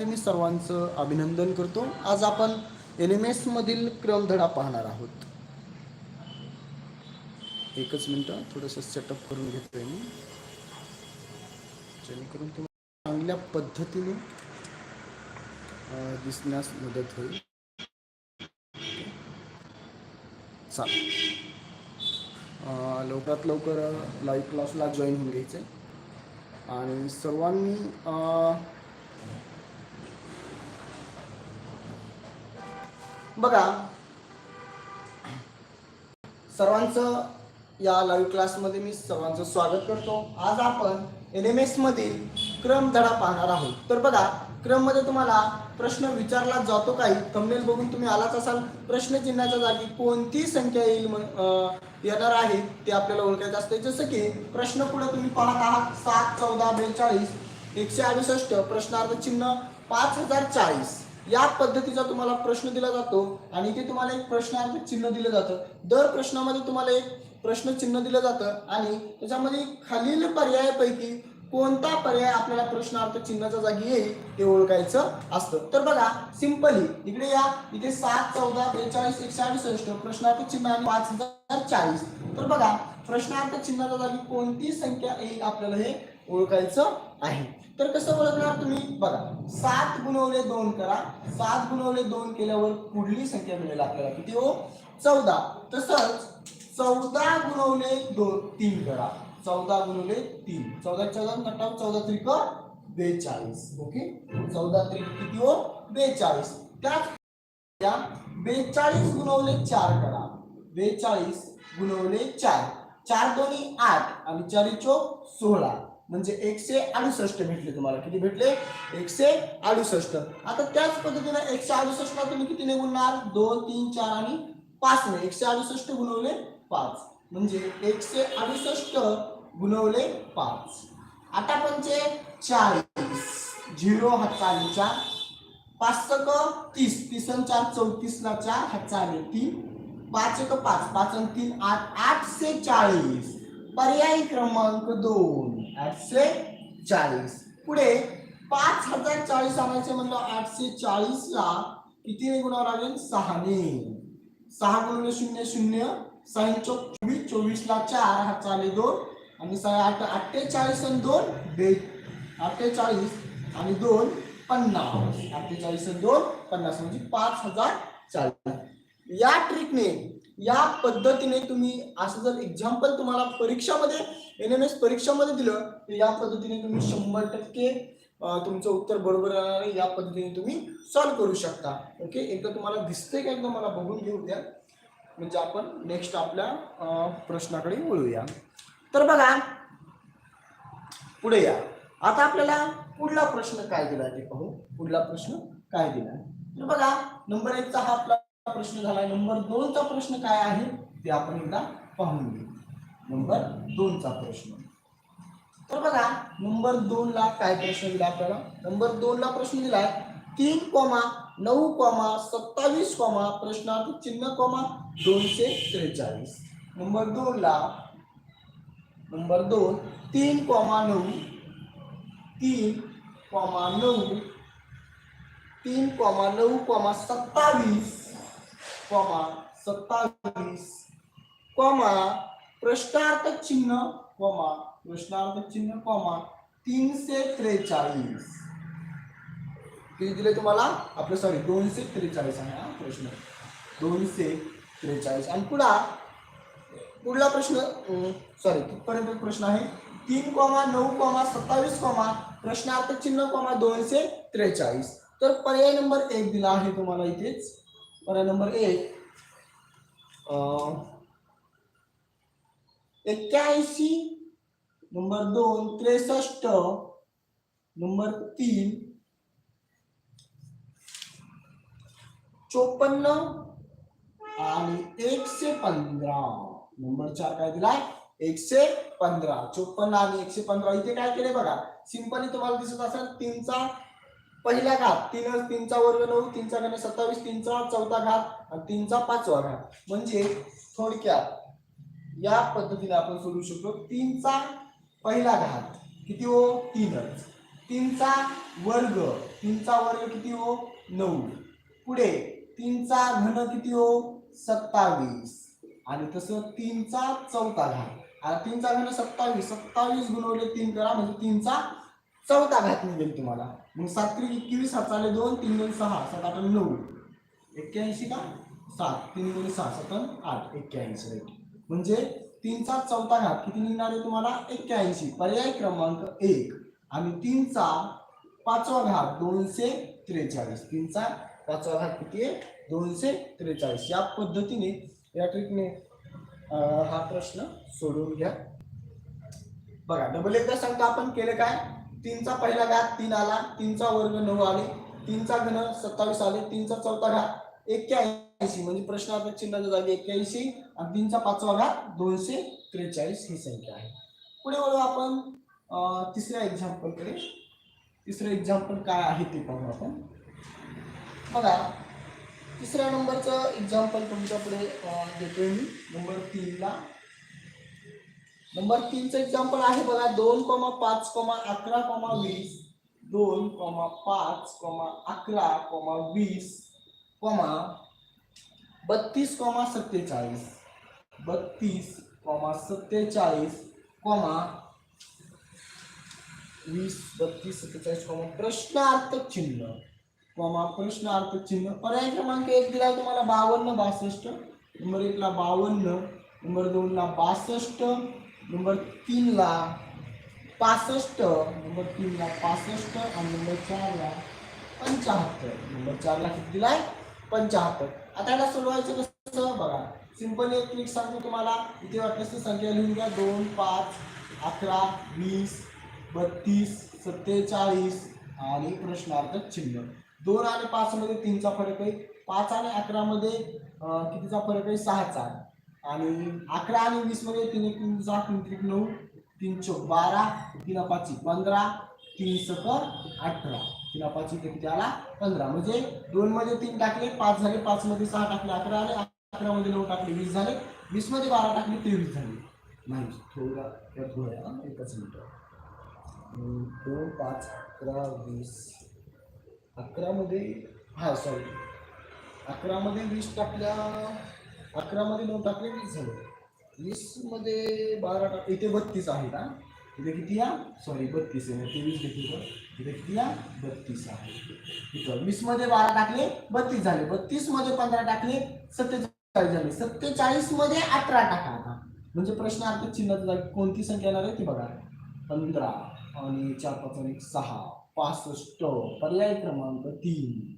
क्लासमध्ये मी सर्वांचं अभिनंदन करतो. आज आपण एन एम एसमधील क्रमधडा पाहणार आहोत. एकच मिनटं थोडंसं सेटअप करून घेतोय मी. जेणेकरून तुम्हाला चांगल्या पद्धतीने दिसण्यास मदत होईल. चालेल. लवकरात लवकर लाईव्ह क्लासला जॉईन होऊन घ्यायचं आहे आणि सर्वांनी बघा. सर्वांचं या लाईव्ह क्लासमध्ये मी सर्वांचं स्वागत करतो. आज आपण एन एम एस क्रमधडा क्रम धडा पाहणार आहोत. तर बघा क्रममध्ये तुम्हाला प्रश्न विचारला जातो काही. थंबनेल बघून तुम्ही आलाच असाल. प्रश्नचिन्हाच्या जागी कोणती संख्या येईल येणार आहे ते आपल्याला ओळखायचं असते. जसं की प्रश्न पुढे तुम्ही पाहत आहात. सात चौदा बेचाळीस एकशे अडुसष्ट प्रश्नार्थ चिन्ह पाच हजार चाळीस. या पद्धतीचा तुम्हाला प्रश्न दिला जातो आणि इथे तुम्हाला एक प्रश्नार्थ चिन्ह दिलं जातं. दर प्रश्नामध्ये तुम्हाला एक प्रश्न चिन्ह दिलं जातं आणि त्याच्यामध्ये खालील पर्यायापैकी कोणता पर्याय आपल्याला प्रश्नार्थ चिन्हाच्या जागी येईल ते ओळखायचं असतं. तर बघा सिंपली इकडे या इथे सात चौदा बेचाळीस एकशे अडुसष्ट प्रश्नार्थ चिन्ह आणि पाच हजार चाळीस. तर बघा प्रश्नार्थ चिन्हाच्या जागी कोणती संख्या येईल आपल्याला हे ओळखायचं आहे. तर कसं ओळखणार तुम्ही? बघा सात गुणवले दोन करा. सात गुणवले दोन केल्यावर पुढली संख्या मिळेल आपल्याला. किती हो? चौदा. तसंच चौदा गुणवले दोन तीन करा. चौदा गुणवले तीन. चौदा चौदा नटाव चौदा त्रिक बेचाळीस. ओके? चौदा त्रिक किती हो? बेचाळीस. त्याच या बेचाळीस गुणवले चार करा. बेचाळीस गुणवले चार. चार दोन्ही आठ. आणि चारी चोक सोळा. म्हणजे एकशे अडुसष्ट भेटले तुम्हाला. किती भेटले? एकशे अडुसष्ट. आता त्याच पद्धतीने एकशे अडुसष्टला तुम्ही कितीने गुणणार दोन तीन चार आणि पाचने एकशे अडुसष्ट गुणवले पाच. म्हणजे एकशे अडुसष्ट गुणवले पाच. आता पंचे चाळीस. झिरो हातचा चार पाच सक तीस. तीस आणि चार चौतीसला चार हातचा तीन. पाच एक पाच. पाच आणि तीन आठ. आठशे चाळीस. पर्यायी क्रमांक दोन. आठशे चाळीस. पुढे पाच हजार चाळीस आणायचे म्हणलं आठशे चाळीस ला कितीने गुणावं लागेल? सहाने सहा गुणले शून्य शून्य. सहा चोक चोवीस चोवीस ला चार हा चाले दोन. आणि सहा आठ अठ्ठेचाळीस आणि दोन बे अठ्ठेचाळीस आणि दोन पन्नास. अठ्ठेचाळीस आणि दोन पन्नास म्हणजे पाच हजार चाळीस. या ट्रिकने या पद्धतीने तुम्ही असं जर एक्झाम्पल तुम्हाला परीक्षामध्ये एन एम एस परीक्षामध्ये दिलं तर या पद्धतीने तुम्ही शंभर टक्के तुमचं उत्तर बरोबर राहणार या पद्धतीने तुम्ही सॉल्व्ह करू शकता. ओके एकदा तुम्हाला दिसतंय का एकदा? मला बघून घेऊ द्या. म्हणजे आपण नेक्स्ट आपल्या प्रश्नाकडे वळूया. तर बघा पुढे या. आता आपल्याला पुढला प्रश्न काय दिला ते पाहू. पुढला प्रश्न काय दिला तर बघा नंबर एकचा हा आपला प्रश्न झाला नंबर दोनचा प्रश्न काय आहे? ते आपण एकदा पाहून घेऊ. नंबर दोनचा प्रश्न. तर बघा नंबर दोन ला काय प्रश्न दिला आपल्याला? नंबर दोन ला प्रश्न दिलाय तीन कॉमा नऊ कॉमा सत्तावीस कॉमा प्रश्नार्थ चिन्ह कॉमा दोनशे त्रेचाळीस. नंबर दोन ला नंबर दोन तीन कॉमा नऊ तीन कॉमा नऊ तीन कॉमा नऊ कॉमा सत्तावीस कॉमा सत्तावीस. कॉमा प्रश्नार्थ चिन्ह कॉमा प्रश्नार्थ चिन्ह कॉमा तीनशे त्रेचाळीस. किती दिले तुम्हाला? आपलं सॉरी दोनशे त्रेचाळीस आहे, हा, प्रश्न. दोनशे त्रेचाळीस. आणि पुढा, पुढला प्रश्न सॉरी तिथपर्यंत प्रश्न आहे. तीन कॉमा नऊ कॉमा सत्तावीस कॉमा प्रश्नार्थ चिन्ह कॉमा दोनशे त्रेचाळीस. तर पर्याय नंबर एक दिला आहे तुम्हाला इथेच. पर्याय नंबर एक अं, एक्क्याऐंशी नंबर दोन त्रेसष्ट नंबर तीन चोपन्न आणि एकशे पंधरा. नंबर चार काय दिलाय? एकशे पंधरा. चोपन्न आणि एकशे पंधरा इथे काय केले बघा? सिंपली तुम्हाला दिसत असेल तीनचा पहिला घात तीन तीनचा वर्ग नऊ तीनचा घन सत्तावीस तीनचा चौथा घात आणि तीनचा पाचवा घात. म्हणजे थोडक्यात या पद्धतीने आपण सोडू शकतो तीनचा पहिला घात किती हो? तीनच. तीनचा वर्ग तीनचा वर्ग किती हो? नऊ. पुढे तीनचा घन किती हो? सत्तावीस. आणि तसं तीनचा चौथा घात. आणि तीनचा घन सत्तावीस सत्तावीस गुणवले तीन करा म्हणजे तीनचा चौथा घात निघेल तुम्हाला. मग सात त्रिक एकवीस सात चाले दोन तीन दोन सहा सात आठ आणि नऊ. एक्क्याऐंशी का? सात. तीन दोन सहा सात आठ एक्क्याऐंशी राईट म्हणजे तीनचा चौथा घात किती निघणार आहे तुम्हाला? एक्क्याऐंशी. पर्याय क्रमांक एक. आणि तीनचा पाचवा घात दोनशे त्रेचाळीस. तीनचा पाचवा घात किती आहे? दोनशे त्रेचाळीस. या पद्धतीने या ट्रिकने हा प्रश्न सोडवून घ्या. बघा डबल एकदा सांगतो आपण केलं काय? तीनचा पहिला घात तीन आला तीनचा वर्ग नऊ आले तीनचा घन सत्तावीस आले तीनचा चौथा घात एक्क्याऐंशी. म्हणजे प्रश्नार्थक चिन्हाच्या झाली एक्क्याऐंशी आणि तीनचा पाचवा घात दोनशे त्रेचाळीस ही संख्या आहे. पुढे वळू आपण तिसऱ्या एक्झाम्पलकडे तिसरं एक्झाम्पल काय आहे ते पाहू आपण. बघा तिसऱ्या नंबरचं एक्झाम्पल तुमच्यापुढे देतोय मी. नंबर तीनला नंबर तीनचं एक्झाम्पल आहे बघा दोन कॉमा पाच कॉमा अकरा कॉमा वीस. दोन कॉमा पाच कॉमा अकरा कॉमा वीस कॉमा बत्तीस कॉमा सत्तेचाळीस. बत्तीस कॉमा सत्तेचाळीस कॉमा वीस बत्तीस सत्तेचाळीस कॉमा प्रश्नार्थक चिन्ह. कॉमा प्रश्नार्थक चिन्ह. पर्याय क्रमांक एक दिला तुम्हाला बावन्न बासष्ट. नंबर एकला बावन्न. नंबर दोनला बासष्ट. नंबर तीनला पासष्ट नंबर तीनला पासष्ट आणि नंबर चारला पंचाहत्तर. नंबर चारला किती दिलाय? पंचाहत्तर. आता याला सोडवायचं कसं? बघा सिंपल एक ट्रिक सांगतो तुम्हाला. इथे वाटल्यास संख्या लिहून घ्या. दोन पाच अकरा वीस बत्तीस सत्तेचाळीस आणि प्रश्नार्थक चिन्ह. दोन आणि पाचमध्ये तीनचा फरक आहे. पाच आणि अकरामध्ये कितीचा फरक आहे? सहाचा. आणि अकरा आणि वीसमध्ये तीन एक तीन सहा तीन त्रिक नऊ तीन चौक बारा तीन पाची पंधरा तीन सक अठरा. तीन पाची ते किती आला पंधरा. म्हणजे दोन मध्ये तीन टाकले पाच झाले पाच मध्ये सहा टाकले अकरा आले अकरा मध्ये नऊ टाकले वीस झाले वीसमध्ये बारा टाकले तेवीस झाले. नाही थोडा त्यात एकच मिनिट. दोन पाच अकरा वीस. अकरामध्ये हा सॉरी अकरामध्ये वीस टाकल्या अकरामध्ये नऊ टाकले वीस झाले. वीसमध्ये बारा टाक इथे बत्तीस आहे का इथे किती या सॉरी बत्तीस आहे. तेवीस घेतली तर इथे किती या बत्तीस आहे. इथं वीसमध्ये बारा टाकले बत्तीस झाले. बत्तीसमध्ये पंधरा टाकले सत्तेचाळीस झाले. सत्तेचाळीसमध्ये अठरा टाका आता. म्हणजे प्रश्नार्थ चिन्हात कोणती संख्या येणार आहे ती बघा. पंधरा आणि चार पाच आणि एक सहा. पासष्ट. पर्याय क्रमांक तीन.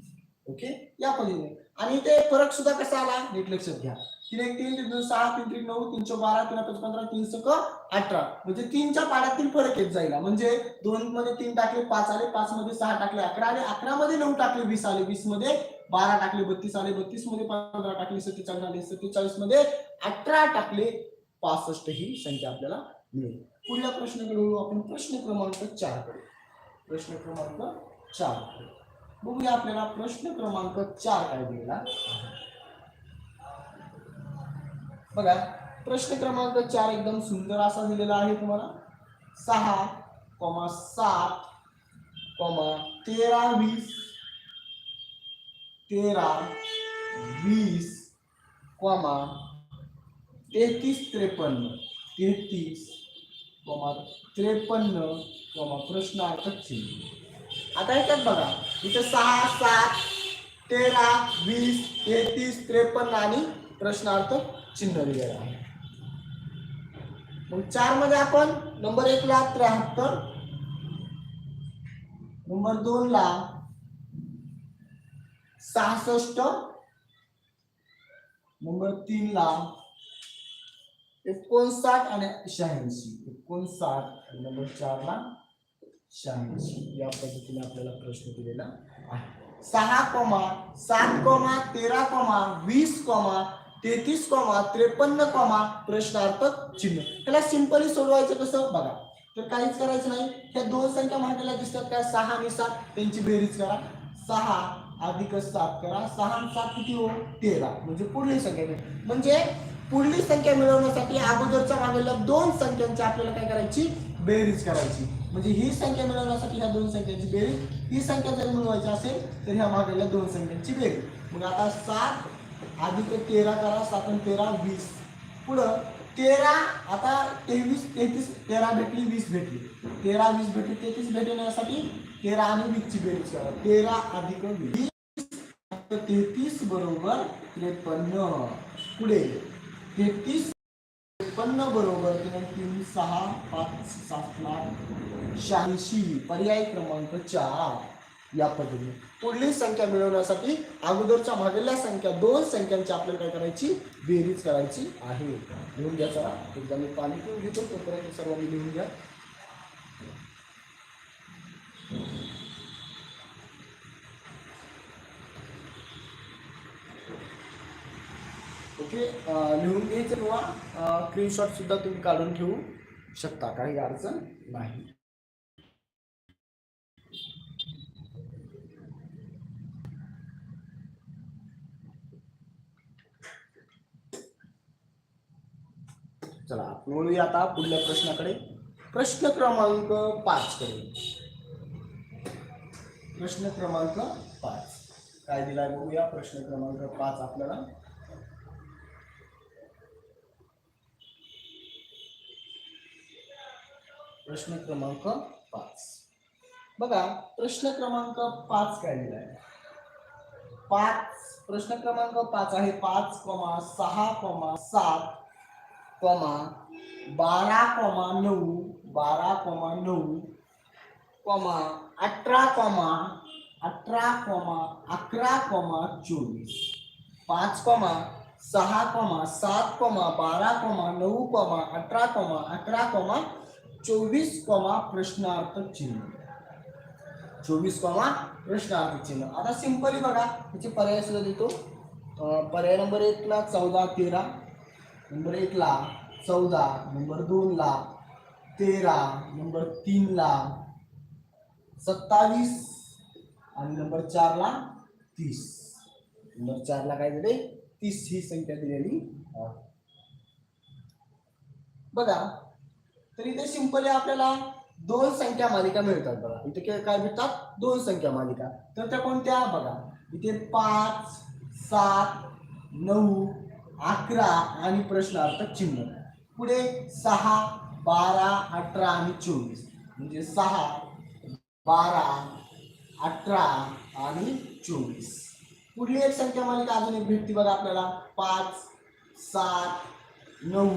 ओके? या पद्धतीने आणि ते फरक सुद्धा कसा आला? नीट लक्षात घ्या. तीन एक तीन तीन दोन सहा तीन तीन नऊ तीनशे बारा तीन पाच पंधरा तीन सक अठरा. म्हणजे तीनच्या पाड्यातील फरक येत जाईल म्हणजे दोन मध्ये तीन टाकले पाच आले पाच मध्ये सहा टाकले अकरा आले अकरा मध्ये नऊ टाकले वीस आले वीसमध्ये बारा टाकले बत्तीस आले बत्तीसमध्ये पंधरा टाकले सत्तेचाळीस आले सत्तेचाळीसमध्ये अठरा टाकले पासष्ट ही संख्या आपल्याला मिळेल. पुढल्या प्रश्नाकडे आपण प्रश्न क्रमांक चारकडे. प्रश्न क्रमांक चार बघूया आपल्याला प्रश्न क्रमांक चार काय दिलेला. बघा प्रश्न क्रमांक चार एकदम सुंदर असा दिलेला आहे तुम्हाला. सहा कॉमा सात कॉमा तेरा वीस तेरा वीस कॉमा तेहतीस त्रेपन्न तेहतीस कॉमा त्रेपन्न कॉमा प्रश्नार्थक चिन्ह. आता येतात बघा. इथे सहा सात तेरा वीस तेहतीस त्रेपन्न आणि प्रश्नार्थ चिन्ह दिलेलं आहे. मग चारमध्ये आपण नंबर एक ला त्र्याहत्तर नंबर दोन ला सहासष्ट नंबर तीन ला एकोणसाठ आणि शहाऐंशी. एकोणसाठ आणि नंबर चार ला शहाऐंशी या पद्धतीने आपल्याला प्रश्न दिलेला आहे. सहा कॉमा सात कॉमा तेरा कॉमा वीस कॉमा तेहतीस कॉमा त्रेपन्न कॉमा प्रश्नार्थक चिन्ह. त्याला सिंपली सोडवायचं कसं? बघा. तर काहीच करायचं नाही. ह्या दोन संख्या मांडलेल्या दिसतात काय? सहा आणि सात. त्यांची बेरीज करा. सहा अधिक सात करा. सहा आणि सात किती हो? तेरा. म्हणजे पुढली संख्या म्हणजे पुढली संख्या मिळवण्यासाठी अगोदरच्या मागेल्या दोन संख्यांची आपल्याला काय करायची? बेरीज करायची. म्हणजे ही संख्या मिळवण्यासाठी ह्या दोन संख्यांची बेरीज ही संख्या जर मिळवायची असेल तर ह्या मागल्या दोन संख्यांची बेरीज. मग आता सात अधिक तेरा करा सात आणि तेरा वीस. पुढं तेरा आता तेवीस तेहतीस तेरा भेटली वीस भेटली. तेरा वीस भेटली तेहतीस भेटण्यासाठी तेरा आणि वीसची बेरीज करा. तेरा अधिक वीस तेहतीस बरोबर त्रेपन्न. पुढे तेहतीस त्रेपन्न बरोबर तीन तीन सहा पाच सात आठ शहाऐंशी पर्याय क्रमांक चार या पद्धतीने. पुढली संख्या मिळवण्यासाठी अगोदरच्या मागल्या संख्या दोन संख्यांची आपल्याला काय करायची? बेरीज करायची आहे. लिहून घ्या चला एकदा मी पाणी पिऊन घेतो तोपर्यंत सर्वांनी लिहून घ्या. इथे लिहून घ्यायचं किंवा स्क्रीनशॉटसुद्धा तुम्ही काढून ठेवू शकता. काही अडचण नाही. चला आपण वळूया आता पुढल्या प्रश्नाकडे. प्रश्न क्रमांक पाच कडे प्रश्न क्रमांक पाच. काय दिलाय बघूया प्रश्न क्रमांक पाच आपल्याला. प्रश्न क्रमांक पाच. बघा, प्रश्न क्रमांक पाच काय दिलाय पाच, प्रश्न क्रमांक पाच आहे. पाच कॉमा सहा कॉमा सात कॉमा बारा कॉमा नऊ, बारा कॉमा नऊ कॉमा अठरा कॉमा अठरा कॉमा अकरा कॉमा चोवीस. पाच कॉमा सहा कॉमा सात कॉमा बारा कॉमा नऊ कॉमा अठरा कॉमा अकरा कॉमा चोवीस कॉमा प्रश्नार्थ चिन्ह. चोवीस कॉमा प्रश्नार्थ चिन्ह. आता सिंपली बघा. त्याचे पर्याय सुद्धा देतो. पर्याय नंबर एकला चौदा तेरा. नंबर एकला चौदा. नंबर दोनला तेरा. नंबर तीनला सत्तावीस. आणि नंबर चारला तीस. नंबर चारला काय दिले तीस ही संख्या दिलेली बघा. तर इथे सिंपली आपल्याला दोन संख्या मालिका मिळतात बघा. इथे काय- काय भेटतात? दोन संख्या मालिका. तर त्या कोणत्या? बघा. इथे पाच सात नऊ अकरा आणि प्रश्नार्थक चिन्ह. पुढे सहा बारा अठरा आणि चोवीस. म्हणजे सहा बारा अठरा आणि चोवीस. पुढली एक संख्या मालिका अजून एक भेटती बघा आपल्याला. पाच सात नऊ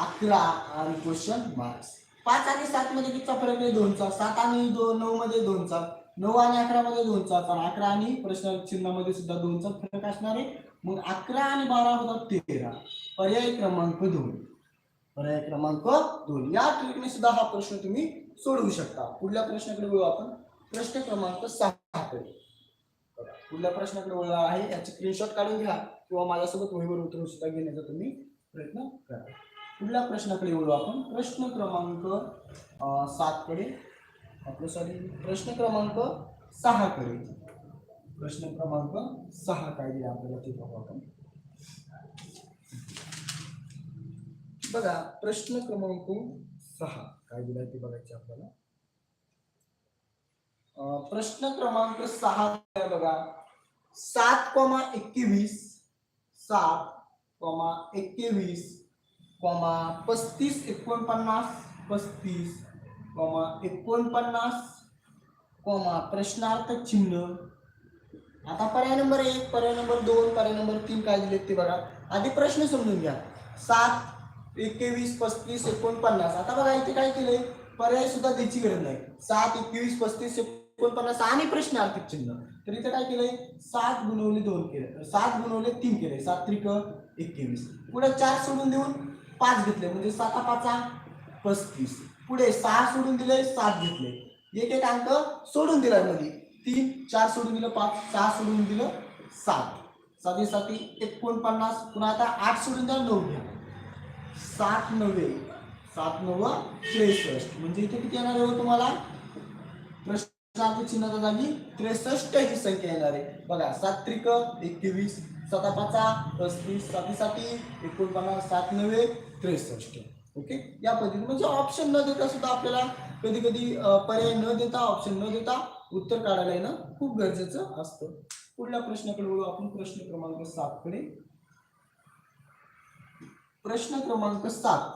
अकरा आणि क्वेश्चन मार्क्स पाच आणि सात मध्ये कितीचा फरक आहे? दोनचा. सात आणि दोन नऊ मध्ये दोनचा. नऊ आणि अकरा मध्ये दोनचा. तर अकरा आणि प्रश्न चिन्हामध्ये सुद्धा दोनचा फरक असणार आहे. मग अकरा आणि बारा होतात तेरा. पर्याय क्रमांक दोन. पर्याय क्रमांक दोन. या ट्रिकने सुद्धा हा प्रश्न तुम्ही सोडवू शकता. पुढल्या प्रश्नाकडे वळू आपण. प्रश्न क्रमांक सहा कडे. पुढल्या प्रश्नाकडे वळला आहे. याचे स्क्रीनशॉट काढून घ्या किंवा माझ्यासोबत वहीवर उतरून सुद्धा घेण्याचा तुम्ही प्रयत्न करा. पुढल्या प्रश्नाकडे वळू आपण? प्रश्न क्रमांक सातकडे. सात आपलं सॉरी प्रश्न क्रमांक सहाकडे. प्रश्न क्रमांक सहा काय दिला आपल्याला ते पाहू आपण. बघा प्रश्न क्रमांक सहा काय दिलाय ते बघायचे आपल्याला. प्रश्न क्रमांक सहा आहे बघा. सात कॉमा एकवीस सात कॉमा एकवीस कॉमा पस्तीस एकोणपन्नास पस्तीस कॉमा एकोणपन्नास कॉमा प्रश्नार्थ चिन्ह. आता पर्याय नंबर एक पर्याय नंबर दोन पर्याय नंबर तीन काय दिलेत ते बघा. आधी प्रश्न समजून घ्या. सात एकवीस पस्तीस एकोणपन्नास. आता बघा इथे काय केलंय? पर्याय सुद्धा द्यायची गरज नाही. सात एकवीस पस्तीस एकोणपन्नास आणि प्रश्नार्थक चिन्ह. तर इथे काय केलंय? सात गुणवले दोन केले. सात गुणवले तीन केले. सात त्रिक एकवीस. पुढे चार सोडून देऊन पाच घेतले म्हणजे साता पाचा पस्तीस. पुढे सहा सोडून दिले सात घेतले. एक एक अंक सोडून दिला मध्ये तीन चार सोडून दिलं पाच सहा सोडून दिलं सात. साधी साती एकोणपन्नास पुन्हा आता आठ सोडून द्या नऊ घ्या. सात नव्हे सात नव त्रेसष्ट. म्हणजे इथे किती येणार आहे हो तुम्हाला? प्रश्नार्थ चिन्हाच्या जागी त्रेसष्ट ही संख्या येणार आहे. बघा सात त्रिक एकवीस साता पाचा पस्तीस. साती साती एकोणपन्नास सात नव्हे त्रेसष्ट ओके या पद्धतीने. म्हणजे ऑप्शन न देता सुद्धा आपल्याला कधी कधी पर्याय न देता ऑप्शन न देता उत्तर काढायला येणं खूप गरजेचं असतं. पुढल्या प्रश्नाकडे वळू. आपण प्रश्न क्रमांक सात कडे. प्रश्न क्रमांक सात.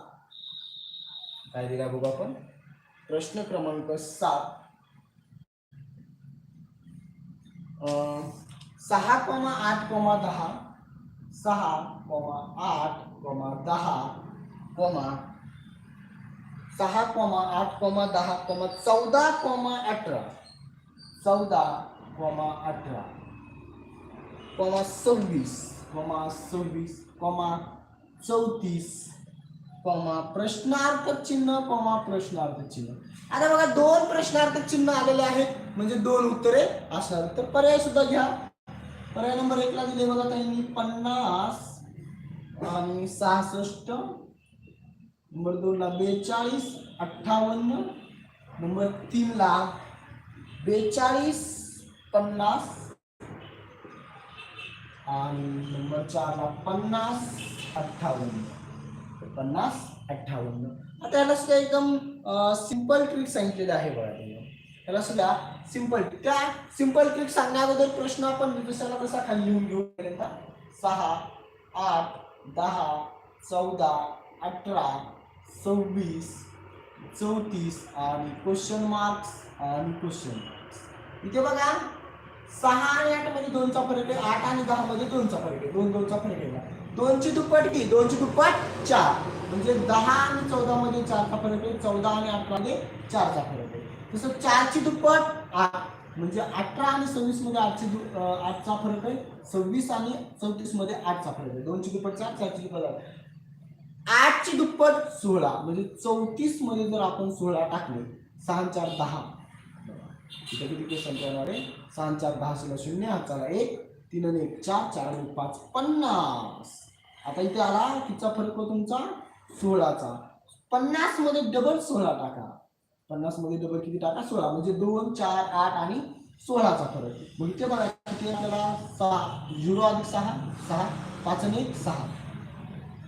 काय दिला बघू आपण? प्रश्न क्रमांक सात. सहा कोमा आठ कोमा दहा. सहा कोमा आठ कोमा दहा. कोमा सहा कोमा आठ कोमा दहा कोमा चौदा कोमा अठरा. चौदा कोमा अठरा. कोमा सव्वीस कोमा सव्वीस कोमा चौतीस कोमा प्रश्नार्थक चिन्ह कोमा प्रश्नार्थक चिन्ह. आता बघा दोन प्रश्नार्थक चिन्ह आलेले आहेत. म्हणजे दोन उत्तरे असणार तर पर्याय सुद्धा घ्या. पर्याय नंबर एकला दिले बघा त्यांनी पन्नास आणि सहासष्ट. नंबर दोनला बेचाळीस अठ्ठावन्न. नंबर तीनला बेचाळीस पन्नास. आणि नंबर चारला पन्नास अठ्ठावन्न. पन्नास अठ्ठावन्न. आता याला सुद्धा एकदम सिंपल ट्रिक सांगितलेली आहे बघा त्याला सुद्धा सिंपल त्या सिंपल ट्रिक सांगण्या अगोदर प्रश्न आपण दुसऱ्याला कसा खाली लिहून घेऊ पहिल्यांदा सहा आठ दहा चौदा अठरा सव्वीस चौतीस आणि क्वेश्चन मार्क्स आणि क्वेश्चन मार्क्स इथे बघा सहा आणि आठमध्ये दोनचा फरक आहे. आठ आणि दहा मध्ये दोनचा फरक आहे. दोन दोनचा फरक आहे. दोनची दुप्पट की दोनची दुप्पट चार. म्हणजे दहा आणि चौदा मध्ये चारचा फरक आहे. चौदा आणि अठरा मध्ये चारचा फरक आहे. तसं चारची दुप्पट आठ. म्हणजे अठरा आणि सव्वीसमध्ये आठची दु- आठचा फरक आहे. सव्वीस आणि चौतीसमध्ये आठचा फरक आहे. दोनची दुप्पट चार चारची दुप्पट आठ. आठची दुप्पट सोळा. म्हणजे चौतीसमध्ये जर आपण सोळा टाकले सहा चार दहा. इथे किती क्वेश्चन करणार आहे? सहा चार दहा सोळा शून्य हाताला एक तीन आणि एक चार चार आणि पाच पन्नास. आता इथे आला तिचा फरक तुमचा? सोळाचा. पन्नासमध्ये डबल सोळा टाका. पन्नासमध्ये डबल किती टाका? सोळा. म्हणजे दोन चार आठ आणि सोळाचा फरक. मग इथे बघा किती आपल्याला? सहा. झिरो अधिक सहा सहा. पाच आणि एक सहा.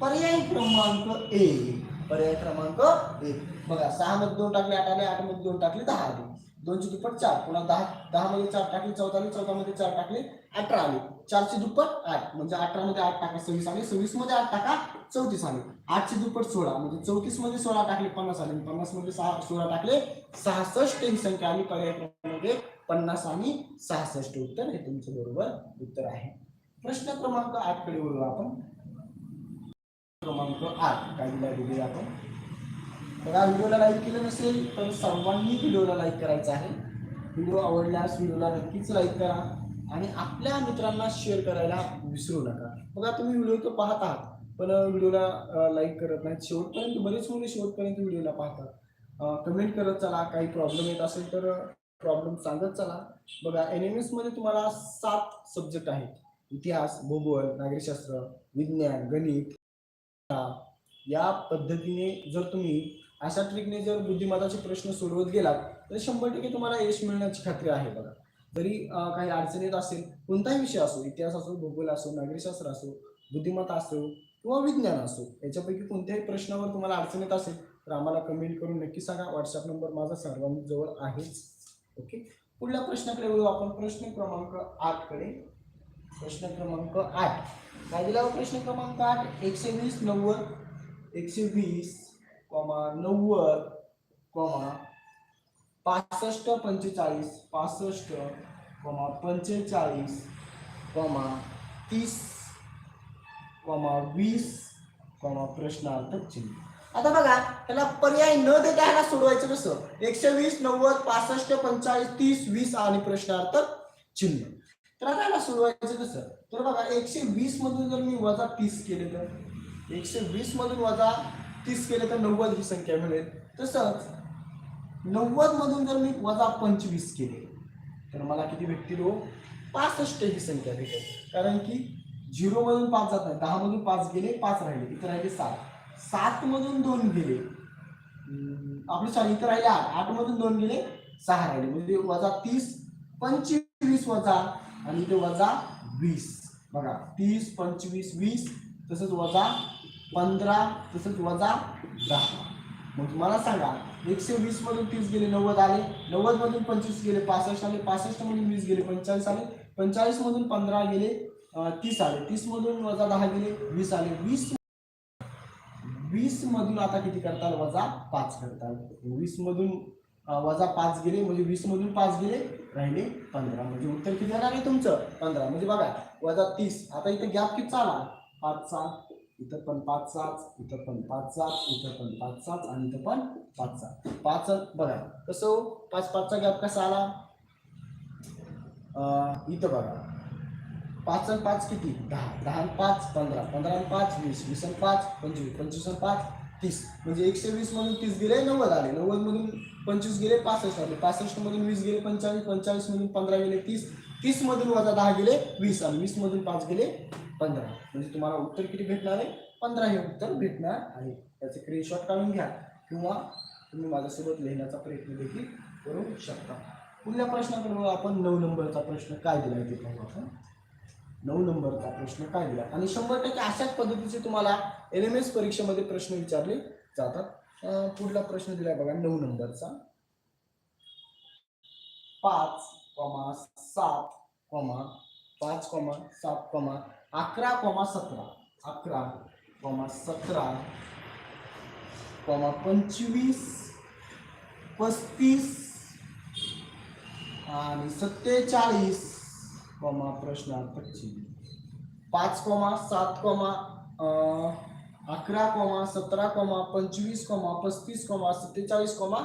पर्याय क्रमांक एक पर्याय क्रमांक एक बघा सहा मध्ये दोन टाकले आठ आले आठमध्ये दोन टाकले दहा आले. दोनची दुप्पट चार. पुन्हा दहा दहा मध्ये चार टाकले चौदा आले चौदा मध्ये चार टाकले अठरा आले. चारची दुप्पट आठ. म्हणजे अठरा मध्ये आठ टाका सव्वीस आले. सव्वीसमध्ये आठ टाका चौतीस आले. आठची दुप्पट सोळा. म्हणजे चौतीसमध्ये सोळा टाकले पन्नास आले. पन्नासमध्ये सहा सोळा टाकले सहासष्ट. ही संख्या आली पर्याय क्रमांक एक पन्नास आणि सहासष्ट. उत्तर हे तुमचं बरोबर उत्तर आहे. प्रश्न क्रमांक आठकडे वळू आपण. क्रमांक आठ. काय दिला दिले आपण? बघा व्हिडिओला लाईक केलं नसेल तर सर्वांनी व्हिडिओला लाईक करायचं आहे. व्हिडिओ आवडल्यास व्हिडिओला नक्कीच लाईक करा आणि आपल्या मित्रांना शेअर करायला विसरू नका. बघा तुम्ही व्हिडिओ तर पाहत आहात पण व्हिडिओला लाईक करत नाहीत. शेवटपर्यंत बरेच मुली शेवटपर्यंत व्हिडिओला पाहतात. कमेंट करत चला काही प्रॉब्लेम येत असेल तर प्रॉब्लेम सांगत चला. बघा एन एम एसमध्ये तुम्हाला सात सब्जेक्ट आहेत. इतिहास भूगोल नागरिकशास्त्र विज्ञान गणित या पद्धतीने जर तुम्ही अशा ट्रिकने जर बुद्धिमत्ताचे प्रश्न सोडवत गेलात तर शंभर टक्के तुम्हाला यश मिळण्याची खात्री आहे बघा. जरी काही अडचण येत असेल कोणताही विषय असो इतिहास असो भूगोल असो नागरिकशास्त्र असो बुद्धिमत्ता असो किंवा विज्ञान असो याच्यापैकी कोणत्याही प्रश्नावर तुम्हाला अडचण येत असेल तर आम्हाला कमेंट करून नक्की सांगा. व्हॉट्सअप नंबर माझा सर्वांजवळ आहेच. ओके पुढल्या प्रश्नाकडे वळू आपण. प्रश्न क्रमांक आठकडे प्रश्न क्रमांक आठ. काय दिला हो प्रश्न क्रमांक आठ? एकशे वीस नव्वद एकशे वीस कॉमा नव्वद कॉमा पासष्ट पंचेचाळीस पासष्ट कॉमा पंचेचाळीस कॉमा तीस कॉमा वीस कॉमा प्रश्नार्थक चिन्ह. आता बघा त्याला पर्याय न देता ह्याला सोडवायचं कसं? एकशे वीस नव्वद पासष्ट पंचेचाळीस तीस वीस आणि प्रश्नार्थक चिन्ह. तर आता याला सोडवायचं कसं? तर बघा एकशे वीस मधून जर मी वजा तीस केले तर? एकशे वीस मधून वजा तीस केले तर नव्वद ही संख्या मिळेल. तसंच नव्वद मधून जर मी वजा पंचवीस केले तर मला किती भेटतील हो? पासष्ट ही संख्या भेटेल. कारण की झिरो मधून पाच जात नाही. दहा मधून पाच गेले पाच राहिले. इथं राहिले सात. सात मधून दोन गेले. आपले सॉरी इथं राहिले आठ. आठ मधून दोन गेले सहा राहिले. म्हणजे वजा तीस पंचवीस वजा आणि इथे वजा वीस. बघा तीस पंचवीस वीस तसंच वजा पंधरा तसंच वजा दहा. मग तुम्हाला सांगा एकशे वीस मधून तीस गेले नव्वद आले. नव्वद मधून पंचवीस गेले पासष्ट आले. पासष्ट मधून वीस गेले पंचेचाळीस आले. पंचेचाळीस मधून पंधरा गेले तीस आले. तीस मधून वजा दहा गेले वीस आले. वीस वीस मधून आता किती करताल? वजा पाच करताल. वीस मधून वजा पाच गेले म्हणजे वीस मधून पाच गेले राहिले पंधरा म्हणजे उत्तर किती येणार आहे तुमचं? पंधरा. म्हणजे बघा वजा तीस. आता इथे गॅप किती आला पाच सात. इथं पण पाच सात इथं पण पाच सात इथं पण पाच सात आणि इथं पण पाच सात. पाच बघा कसं हो? पाच पाचचा गॅप कसा आला? इथं बघा. पाच आणि पाच किती? दहा. दहा आणि पाच पंधरा. पंधरा आणि पाच वीस. वीस आणि पाच पंचवीस. पंचवीस आणि पाच तीस. म्हणजे एकशे वीस मधून तीस गेले नव्वद आले. नव्वद मधून पंचवीस गेले पासष्ट आले. पासष्ट मधून वीस गेले पंचाळीस पंचाळीस मधून पंधरा गेले तीस. तीस मधून वजा दहा गेले वीस आणि वीस मधून पाच गेले पंधरा. म्हणजे तुम्हाला उत्तर किती भेटणार आहे? पंधरा हे उत्तर भेटणार आहे. त्याचे स्क्रीनशॉट काढून घ्या किंवा तुम्ही माझ्यासोबत लिहिण्याचा प्रयत्न देखील करू शकता. पुढल्या प्रश्नाकडे आपण नऊ नंबरचा प्रश्न काय दिला ते पाहू आपण. नऊ नंबरचा प्रश्न काय दिला? आणि शंभर टक्के अशाच पद्धतीचे तुम्हाला एल एम एस परीक्षेमध्ये प्रश्न विचारले जातात. पुढला प्रश्न दिलाय बघा नऊ नंबरचा. पाच कॉमा सात कॉमा पाच कॉमा सात कॉमा अकरा कॉमा सतरा. अकरा कॉमा सतरा कॉमा पंचवीस पस्तीस आणि सत्तेचाळीस कॉमा प्रश्नार्थ चिन्ह पाच कॉमा सात कॉमा अकरा कॉमा सतरा कॉमा पंचवीस कॉमा पस्तीस कॉमा सत्तेचाळीस कॉमा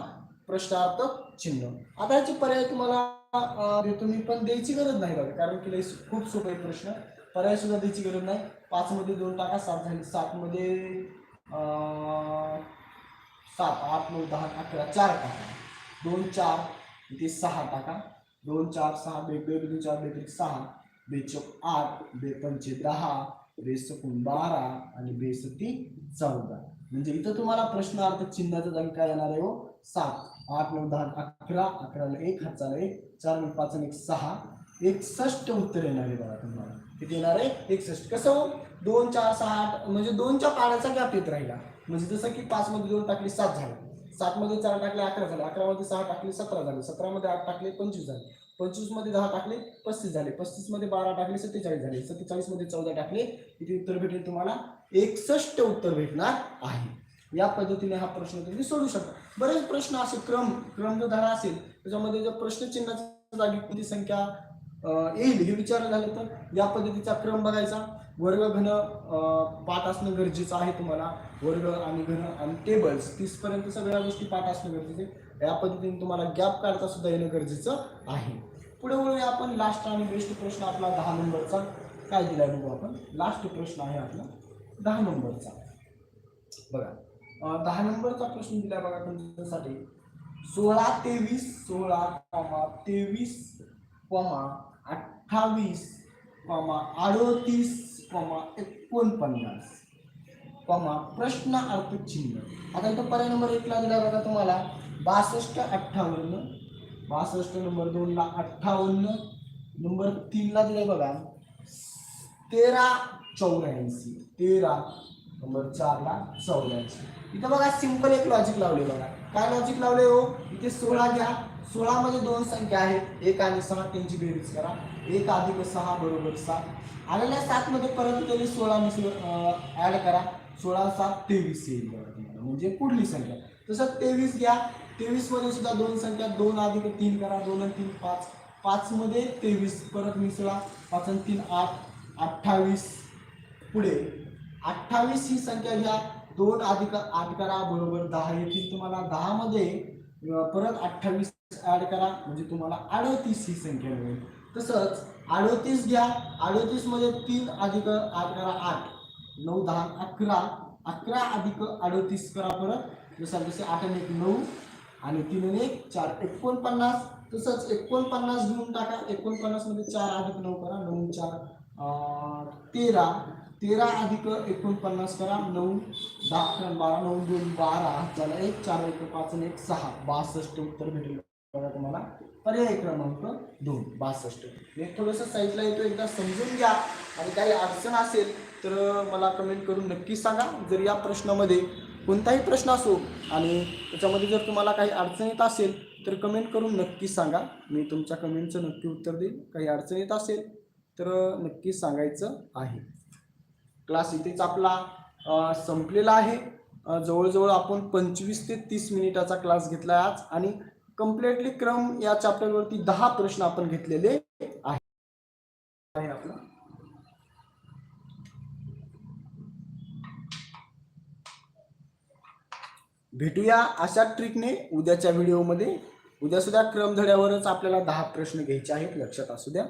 प्रश्नार्थ चिन्ह. आता याचे पर्याय तुम्हाला म्हणजे तुम्ही पण द्यायची गरज नाही बघा कारण की लई खूप सोपे प्रश्न. पर्याय सुद्धा द्यायची गरज नाही. पाच मध्ये दोन टाका सात झाले सात मध्ये सात आठ नऊ दहा अकरा चार टाका. दोन चार इथे सहा टाका. दोन चार सहा बे बे दोन चार बे सहा बेचोक आठ बे पंचे दहा बेसकून बारा आणि बेसती चौदा. म्हणजे इथं तुम्हाला प्रश्नार्थ चिन्हाचा जागी काय येणार आहे हो. सात. आठ नऊ दहा अकरा अकराला एक हजार एक चार नऊ पाच आणि एक सहा. एकसष्ट उत्तर येणार आहे बघा तुम्हाला. किती येणार आहे? एकसष्ट. कसं हो? दोन चार सहा आठ. म्हणजे दोनच्या पाण्याचा गॅप येत राहिला. म्हणजे जसं की पाच मध्ये दोन टाकले सात झाले. सात मध्ये चार टाकले अकरा झाले. अकरा मध्ये सहा टाकले सतरा झाले. सतरा मध्ये आठ टाकले पंचवीस झाले. पंचवीसमध्ये दहा टाकले पस्तीस झाले. पस्तीसमध्ये बारा टाकले सत्तेचाळीस झाले. सत्तेचाळीसमध्ये चौदा टाकले. इथे उत्तर भेटेल तुम्हाला. एकसष्ट उत्तर भेटणार आहे. या पद्धतीने हा प्रश्न तुम्ही सोडू शकता. बरेच प्रश्न असे क्रम क्रम जो धारा असेल त्याच्यामध्ये जर प्रश्नचिन्हाच्या जागी कोणती संख्या येईल हे विचार झालं तर या पद्धतीचा क्रम बघायचा. वर्ग घन पाठ असणं गरजेचं आहे तुम्हाला. वर्ग आणि घन आणि टेबल्स तीस पर्यंत सगळ्या गोष्टी पाठ असणं गरजेचं आहे. या पद्धतीने तुम्हाला गॅप काढता सुद्धा येणं गरजेचं आहे. पुढे वळूया आपण लास्ट आणि बेस्ट प्रश्न आपला दहा नंबरचा. काय दिलाय बघू आपण? लास्ट प्रश्न आहे आपला दहा नंबरचा. बघा दहा नंबरचा प्रश्न दिला बघा तुमच्यासाठी. सोळा तेवीस सोळा कॉमा तेवीस कॉमा अठ्ठावीस कॉमा अडोतीस कॉमा एकोणपन्नास कॉमा प्रश्न अर्थचिन्ह आता इथं पर्याय नंबर एकला दिला बघा तुम्हाला. बासष्ट अठ्ठावन्न. बासष्ट नंबर दोनला अठ्ठावन्न. नंबर तीनला दिलाय बघा. तेरा चौऱ्याऐंशी. तेरा नंबर चारला चौऱ्याऐंशी. इथं बघा सिंपल एक लॉजिक लावले बघा. काय लॉजिक लावले हो? इथे सोळा घ्या. सोळा मध्ये दोन संख्या आहेत. एक आणि सहा त्यांची बेरीज करा. एक अधिक सहा बरोबर सात. आलेल्या सात मध्ये परत त्याने सोळा ऍड करा. सोळा सात तेवीस येईल बघा तुम्हाला म्हणजे पुढली संख्या. तसं तेवीस घ्या. तेवीसमध्ये सुद्धा दोन संख्या दोन अधिक तीन करा दोन आणि तीन पाच. पाच मध्ये तेवीस परत मिसळा. पाच आणि तीन आठ. अठ्ठावीस. पुढे. अठ्ठावीस ही संख्या घ्या. दोन अधिक आठ करा बरोबर दहा. येतील तुम्हाला दहा मध्ये परत अठ्ठावीस ऍड करा. म्हणजे तुम्हाला अडतीस ही संख्या मिळेल. तसंच अडतीस घ्या. अडतीसमध्ये तीन अधिक आठ करा आठ. नऊ दहा अकरा. अकरा अधिक अडतीस करा परत. जसं जसे आठ आणि एक नऊ. आणि तीन आणि एक चार एकोणपन्नास तसंच एकोणपन्नास घेऊन टाका. एकोणपन्नासमध्ये चार अधिक नऊ करा नऊ चार तेरा. तेरा अधिक एकोणपन्नास करा नऊ दहा अकरा बारा नऊ दोन बारा. झाला एक चार एक पाच आणि एक सहा. बासष्ट उत्तर भेटेल बघा तुम्हाला. पर्याय क्रमांक दोन बासष्ट. हे थोडंसं साईडला येतो एकदा समजून घ्या. आणि काही अडचण असेल तर मला कमेंट करून नक्की सांगा. जर या प्रश्नामध्ये कोणताही प्रश्न असो आणि त्याच्यामध्ये जर तुम्हाला काही अडचण येत असेल तर कमेंट करून नक्की सांगा. मी तुमच्या कमेंटचं नक्की उत्तर देईन. काही अडचण येत असेल तर नक्कीच सांगायचं आहे. क्लास इथेच आपला संपलेला आहे. जवळजवळ आपण पंचवीस ते तीस मिनिटाचा क्लास घेतला आहे आज आणि कम्प्लिटली क्रम या चॅप्टरवरती दहा प्रश्न आपण घेतलेले आहे आपला? भेटूया अशा ट्रिकने उद्याच्या व्हिडिओमध्ये. उद्यासुद्धा क्रमधड्यावरच आपल्याला दहा प्रश्न घ्यायचे आहेत. लक्षात असू द्या.